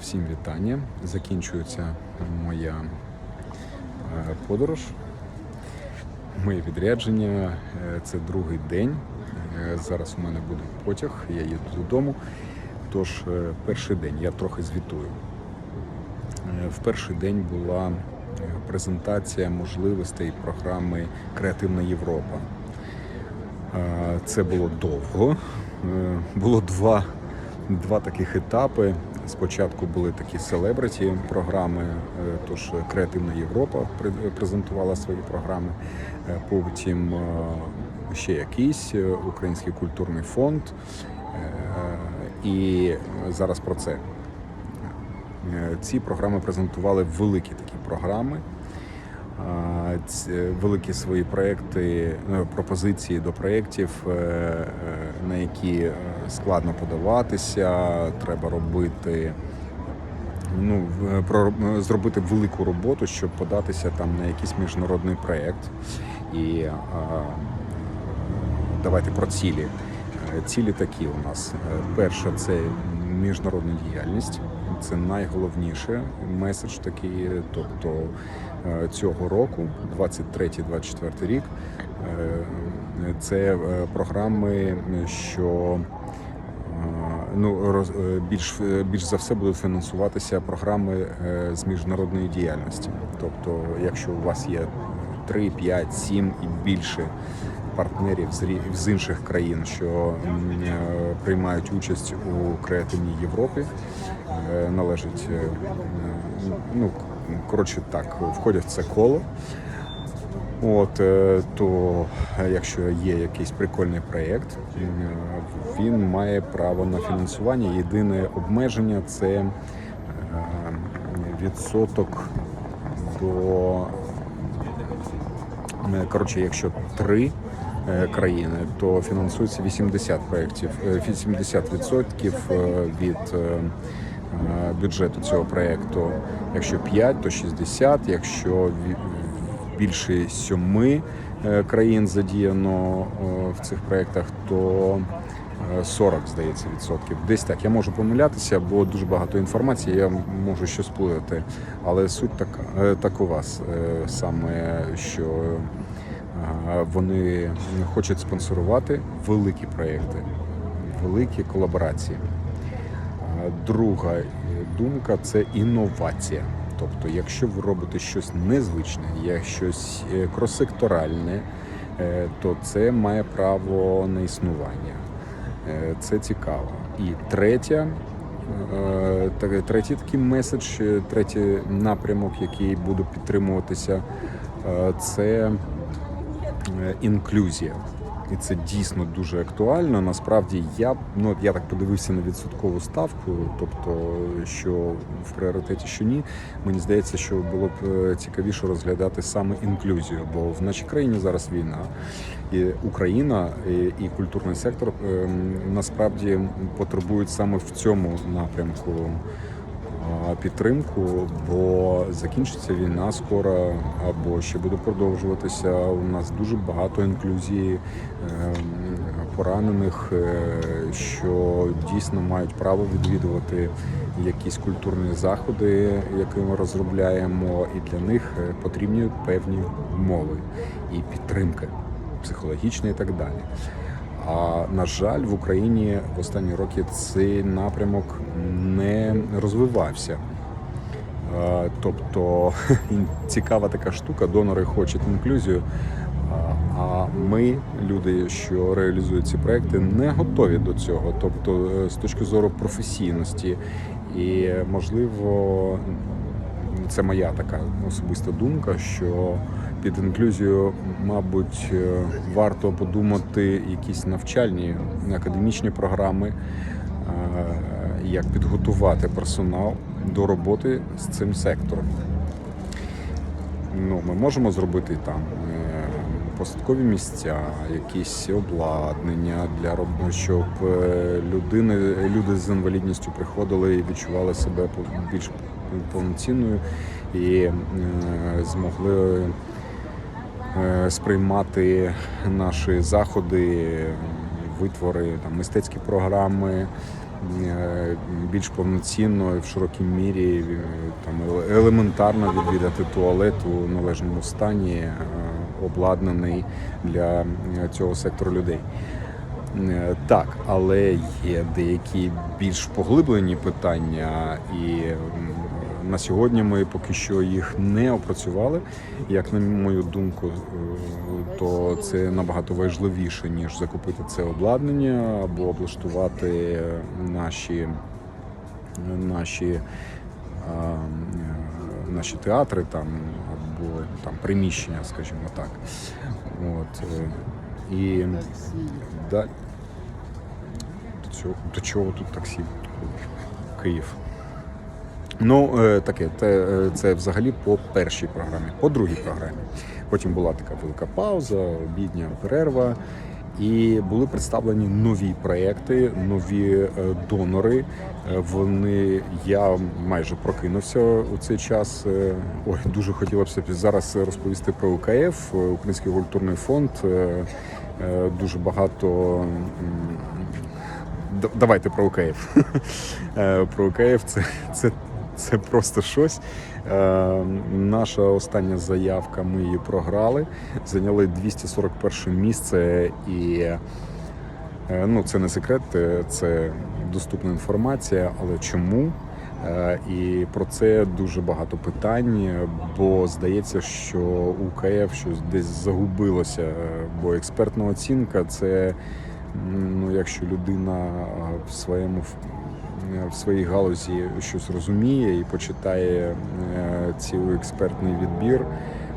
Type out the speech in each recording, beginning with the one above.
Всім вітання. Закінчується моя е, подорож. Моє відрядження. Е, Це другий день. Е, Зараз у мене буде потяг, я їду додому. Тож, перший день я трохи звітую. В перший день була презентація можливостей програми Креативна Європа. Це було довго. Було два, два таких етапи. Спочатку були такі селебриті програми, е, тож Креативна Європа презентувала свої програми. Е, Потім е, ще якийсь Український культурний фонд. І зараз про це. Ці програми презентували великі такі програми, великі свої проекти, е, пропозиції до проєктів, е, е, на які е, складно подаватися, треба робити. Ну, про зробити велику роботу, щоб податися там на якийсь міжнародний проєкт. І а, давайте про цілі. Е, Цілі такі у нас. Е, Перше це міжнародна діяльність. Це найголовніше меседж такий. Тобто е, цього року, 23-24 рік, е, це е, програми, що ну, більш, більш за все будуть фінансуватися програми з міжнародної діяльності. Тобто, якщо у вас є 3, 5, 7 і більше партнерів з, з інших країн, що е, приймають участь у креативній Європі, е, належить, е, ну, коротше так, входять в це коло. От то якщо є якийсь прикольний проєкт, він має право на фінансування. Єдине обмеження це відсоток до коротше, якщо три країни, то фінансується 80 проєктів, е, 80% е, від е, е, бюджету цього проєкту. Якщо 5, то 60, якщо більше сьоми е, країн задіяно е, в цих проєктах, то е, 40, здається, відсотків. Десь так. Я можу помилятися, бо дуже багато інформації, я можу щось плутати. Але суть така, е, так у вас е, саме, що е, вони хочуть спонсорувати великі проєкти, великі колаборації. Друга е, думка це інновація. Тобто, якщо ви робите щось незвичне, як щось е, кросекторальне, е, то це має право на існування. Це цікаво. І третя, третій такий меседж, третій напрямок, який буде підтримуватися, це інклюзія. І це дійсно дуже актуально. Насправді я ну я так подивився на відсоткову ставку, тобто що в пріоритеті, що ні. Мені здається, що було б е, цікавіше розглядати саме інклюзію, бо в нашій країні зараз війна, і Україна і, і культурний сектор ем, насправді потребують саме в цьому напрямку підтримку, бо закінчиться війна скоро або ще буде продовжуватися. У нас дуже багато інклюзії ем, поранених, е, що дійсно мають право відвідувати якісь культурні заходи, які ми розробляємо, і для них е, потрібні певні умови і підтримка психологічна і так далі. А на жаль, в Україні в останні роки цей напрямок не розвивався. Тобто цікава така штука, донори хочуть інклюзію. а- А ми, люди, що реалізують ці проекти, не готові до цього. Тобто, е, з точки зору професійності, і можливо, це моя така особиста думка, що під інклюзію, мабуть, е, варто подумати якісь навчальні академічні програми, е, як підготувати персонал до роботи з цим сектором. Ну, ми можемо зробити там е, посадкові місця, якісь обладнання для роботи, щоб людини, люди з інвалідністю приходили і відчували себе більш повноцінною і змогли сприймати наші заходи, витвори, там, мистецькі програми, е, більш повноцінно в широкій мірі е, там елементарно відвідати туалет у належному стані, е, обладнаний для е, цього сектору людей. Е, Так, але є деякі більш поглиблені питання, і на сьогодні ми поки що їх не опрацювали. Як на мою думку, е, то це набагато важливіше ніж закупити це обладнання або облаштувати наші наші, наші театри там або там приміщення, скажімо так. От, е, і да, до, цього, до чого тут таксі? Київ. Ну, е, таке, це, е, це взагалі по першій програмі, по другій програмі. Потім була така велика пауза, обідня перерва. І були представлені нові проекти, нові е, донори. Вони я майже прокинувся у цей час. Ой, дуже хотілося б зараз розповісти про УКФ, Український культурний фонд. Дуже багато Давайте про УКФ. Про УКФ це, це, це просто щось. Е, Наша остання заявка, ми її програли, зайняли 241 місце і. е, Ну, це не секрет, е, це доступна інформація, але чому? Е, І про це дуже багато питань, бо здається, що УКФ щось десь загубилося, е, бо експертна оцінка це ну, якщо людина в своєму в- в своїй галузі щось розуміє і почитає е, цілий експертний відбір.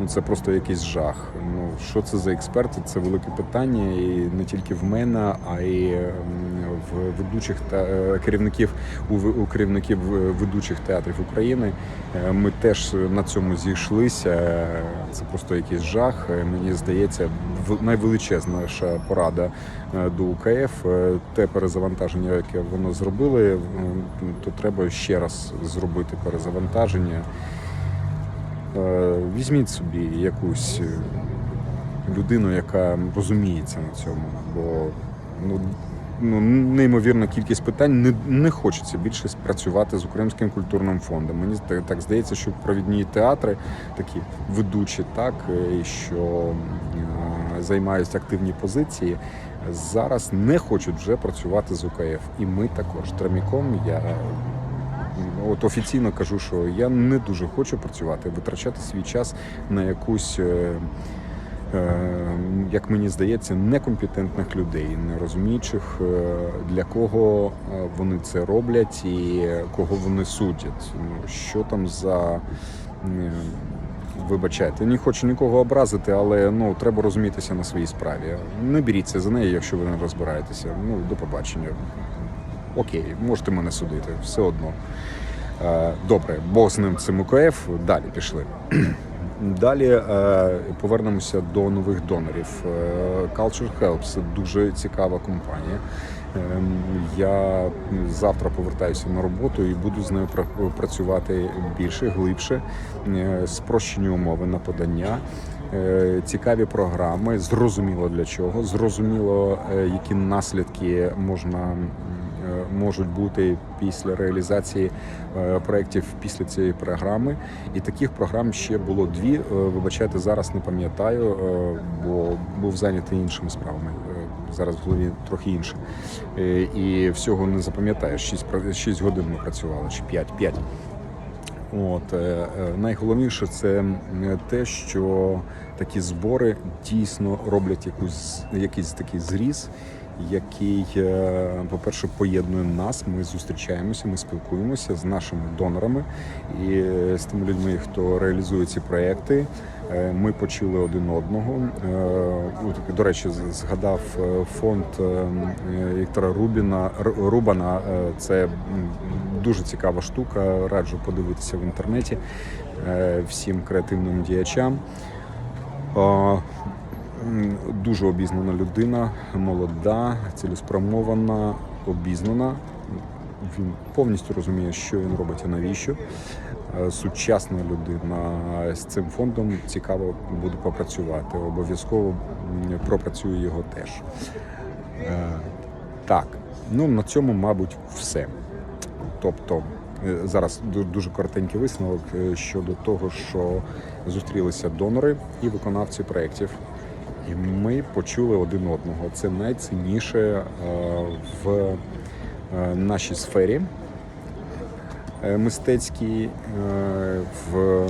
Ну це просто якийсь жах. Ну що це за експерти? Це велике питання, і не тільки в мене, а й ведучих та е, керівників у керівників е, ведучих театрів України. Е, Ми теж на цьому зійшлися. Це просто якийсь жах. Мені здається, найвеличезніша порада до УКФ. Те перезавантаження, яке воно зробили, то треба ще раз зробити перезавантаження. Візьміть собі якусь людину, яка розуміється на цьому, бо ну, ну неймовірна кількість питань. Не, не хочеться більше працювати з Українським культурним фондом. Мені так, здається, що провідні театри, такі ведучі, так е, що е, займають активні позиції. Зараз не хочуть вже працювати з УКФ. І ми також. Траміком я От офіційно кажу, що я не дуже хочу працювати, витрачати свій час на якусь, е, як мені здається, некомпетентних людей, не розуміючих, е, для кого е, вони це роблять і кого вони судять. Ну, що там за. е, Вибачайте, не хочу нікого образити, але ну треба розумітися на своїй справі. Не беріться за неї, якщо ви не розбираєтеся. Ну, до побачення. Окей, можете мене судити, все одно. Е, Добре, Бог з ним цим УКФ. Далі пішли. Далі е, повернемося до нових донорів. Е, Culture Helps – дуже цікава компанія. Ем, Я завтра повертаюся на роботу і буду з нею працювати більше, глибше, Е, спрощені умови на подання. Цікаві програми, зрозуміло для чого, зрозуміло, які наслідки можна можуть бути після реалізації е, проєктів після цієї програми. І таких програм ще було дві. Е, Вибачайте, зараз не пам'ятаю, е, бо був зайнятий іншими справами. Зараз в голові трохи інше. І всього не запам'ятаєш. 6, 6 годин ми працювали, чи 5. 5. От найголовніше це те, що такі збори дійсно роблять якусь якийсь такий зріз, який, е, по-перше, поєднує нас. Ми зустрічаємося, ми спілкуємося з нашими донорами і е, з тими людьми, хто реалізує ці проекти. Е, Ми почули один одного. До речі, згадав фонд Віктора Рубіна Рубана. Це дуже цікава штука. Раджу подивитися в інтернеті всім креативним діячам. А, Дуже обізнана людина, молода, цілеспрямована, обізнана. Він повністю розуміє, що він робить і навіщо. Е, Сучасна людина з цим фондом цікаво буде попрацювати. Обов'язково м, пропрацюю його теж. Е, Так, Ну, на цьому, мабуть, все. Тобто, е, зараз дуже коротенький висновок щодо того, що зустрілися донори і виконавці проєктів. І ми почули один одного. Це найцінніше е, в е, нашій сфері е, мистецькій, в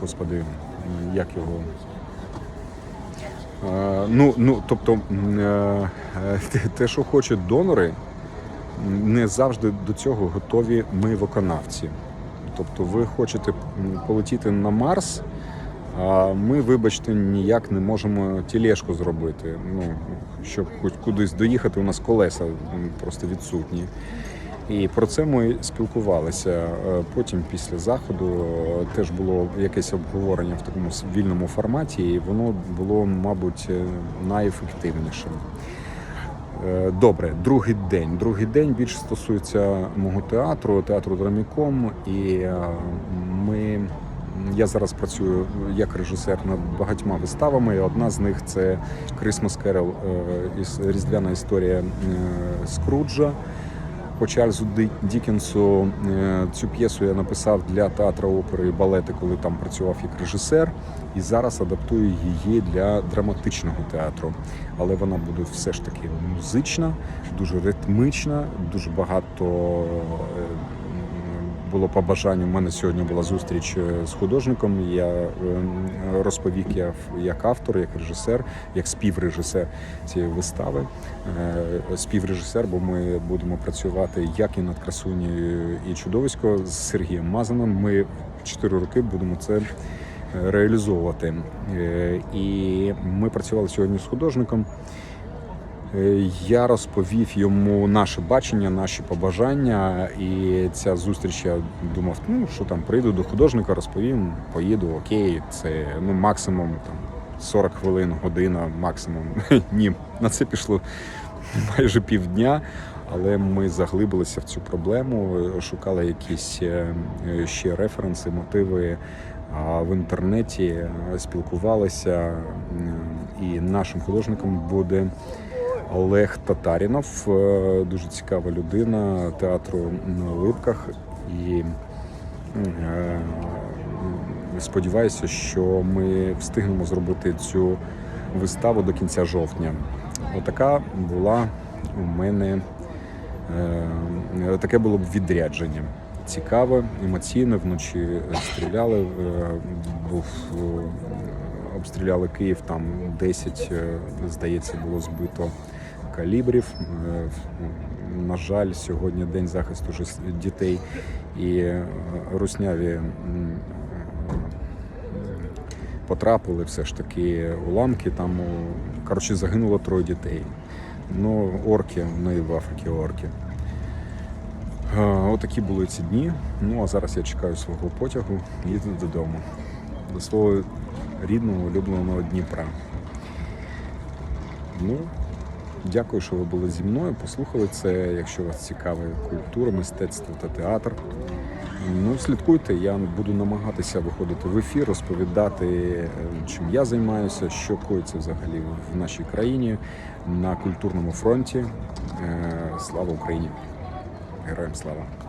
господи, як його. Ну, ну, тобто, те- що хочуть донори, не завжди до цього готові ми виконавці. Тобто, ви хочете полетіти на Марс, ми, вибачте, ніяк не можемо тілешку зробити. Ну, щоб хоч кудись доїхати, у нас колеса просто відсутні. І про це ми спілкувалися. Е, Потім, після заходу, е, теж було якесь обговорення в такому вільному форматі, і воно було, мабуть, е, найефективнішим. Добре, другий день. Другий день більше стосується мого театру, театру Драміком. І ми, я зараз працюю як режисер над багатьма виставами. Одна з них це Christmas Carol, е, Різдвяна історія е, Скруджа. По Чарльзу Ді- Дікенсу е, цю п'єсу я написав для театру опери і балети, коли там працював як режисер, і зараз адаптую її для драматичного театру. Але вона буде все ж таки музична, дуже ритмична, дуже багато було побажання. У мене сьогодні була зустріч е, з художником. Я е, розповів я як автор, як режисер, як співрежисер цієї вистави. Е, Співрежисер, бо ми будемо працювати як і над красунею і чудовисько з Сергієм Мазаном. Ми 4 роки будемо це е, реалізовувати. І ми працювали сьогодні з художником. Е, Я розповів йому наше бачення, наші побажання, і ця зустріч я думав, ну що там, прийду до художника, розповім, поїду, окей, це ну максимум там 40 хвилин, година, максимум. Ні, на це пішло майже півдня. Але ми заглибилися в цю проблему, е, шукали якісь е, е, ще референси, мотиви в інтернеті, е, спілкувалися. І нашим художником буде Олег Татарінов, е, дуже цікава людина театру на Липках. І е, сподіваюся, що ми встигнемо зробити цю виставу до кінця жовтня. Отака була у мене е, таке було б відрядження. Цікаве, емоційне. Вночі стріляли. Був обстріляли Київ. Там 10, е, здається, було збито калібрів. Е, На жаль, сьогодні день захисту дітей і е, русняві потрапили все ж таки уламки. Там коротше загинуло троє дітей. Ну, орки, ну і в Африці орки. Е, Отакі були ці дні. Ну а зараз я чекаю свого потягу, їду додому. До свого рідного, улюбленого Дніпра. Ну, дякую, що ви були зі мною. Послухали це, якщо вас цікавить культура, мистецтво та театр. Ну, слідкуйте, я буду намагатися виходити в ефір, розповідати, е, чим я займаюся, що коїться взагалі в нашій країні на культурному фронті. Е, Слава Україні! Героям слава!